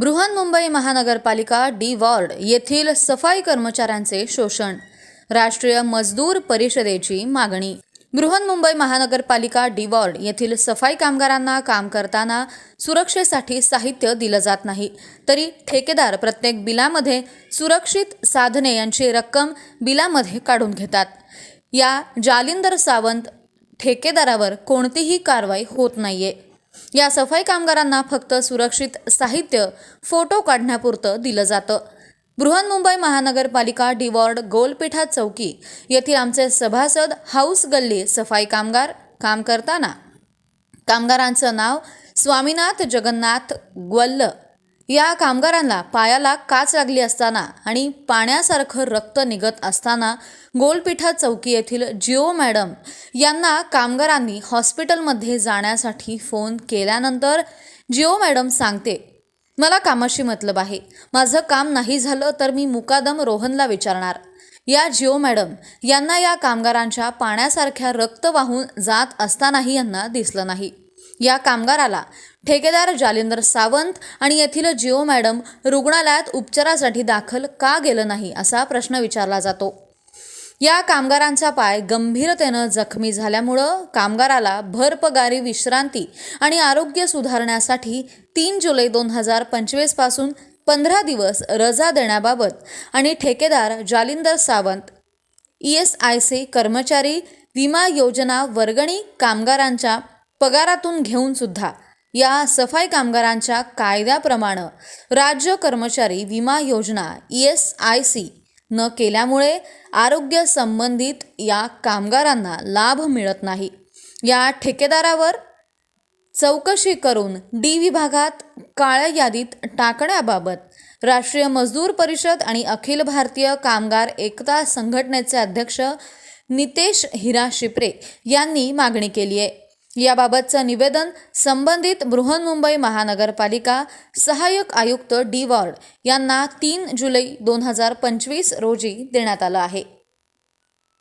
बृहन्मुंबई महानगरपालिका D ward येथील सफाई कर्मचाऱ्यांचे शोषण. राष्ट्रीय मजदूर परिषदेची मागणी. बृहन्मुंबई महानगरपालिका डी वॉर्ड येथील सफाई कामगारांना काम करताना सुरक्षेसाठी साहित्य दिलं जात नाही. तरी ठेकेदार प्रत्येक बिलामध्ये सुरक्षित साधने यांची रक्कम बिलामध्ये काढून घेतात. या जालिंदर सावंत ठेकेदारावर कोणतीही कारवाई होत नाहीये. या सफाई कामगारांना फक्त सुरक्षित साहित्य फोटो काढण्यापुरतं दिलं जातं. बृहन्मुंबई महानगरपालिका डिवॉर्ड गोलपेठा चौकी येथील आमचे सभासद हाऊस गल्ली सफाई कामगार काम करताना. कामगारांचं नाव स्वामीनाथ जगन्नाथ ग्वल्ल. या कामगारांना पायाला काच लागली असताना आणि पाण्यासारखं रक्त निघत असताना गोलपिठा चौकी येथील जिओ मॅडम यांना कामगारांनी हॉस्पिटलमध्ये जाण्यासाठी फोन केल्यानंतर जिओ मॅडम सांगते मला कामाशी मतलब आहे. माझं काम नाही झालं तर मी मुकादम रोहनला विचारणार. या जिओ मॅडम यांना या कामगारांच्या पाण्यासारख्या रक्त वाहून जात असतानाही यांना दिसलं नाही. या कामगाराला. ठेकेदार जालिंदर सावंत आणि येथील जिओ मॅडम रुग्णालयात उपचारासाठी दाखल का गेलं नाही असा प्रश्न विचारला जातो. या कामगारांचा पाय गंभीरतेनं जखमी झाल्यामुळं कामगाराला भरपगारी विश्रांती आणि आरोग्य सुधारण्यासाठी तीन जुलै दोन हजार पंचवीसपासून पंधरा दिवस रजा देण्याबाबत आणि ठेकेदार Jalindar Sawant E S I C कर्मचारी विमा योजना वर्गणी कामगारांच्या पगारातून घेऊन सुद्धा या सफाई कामगारांच्या कायद्याप्रमाणे राज्य कर्मचारी विमा योजना ई एस आय सी न केल्यामुळे आरोग्य संबंधित या कामगारांना लाभ मिळत नाही. या ठेकेदारावर चौकशी करून डी विभागात काळ्या यादीत टाकण्याबाबत राष्ट्रीय मजदूर परिषद आणि अखिल भारतीय कामगार एकता संघटनेचे अध्यक्ष नितेश हिरा शिपरे यांनी मागणी केली आहे. याबाबतचं निवेदन संबंधित बृहन्मुंबई महानगरपालिका सहाय्यक आयुक्त डी वॉर्ड यांना तीन जुलै दोन हजार पंचवीस रोजी देण्यात आलं आहे.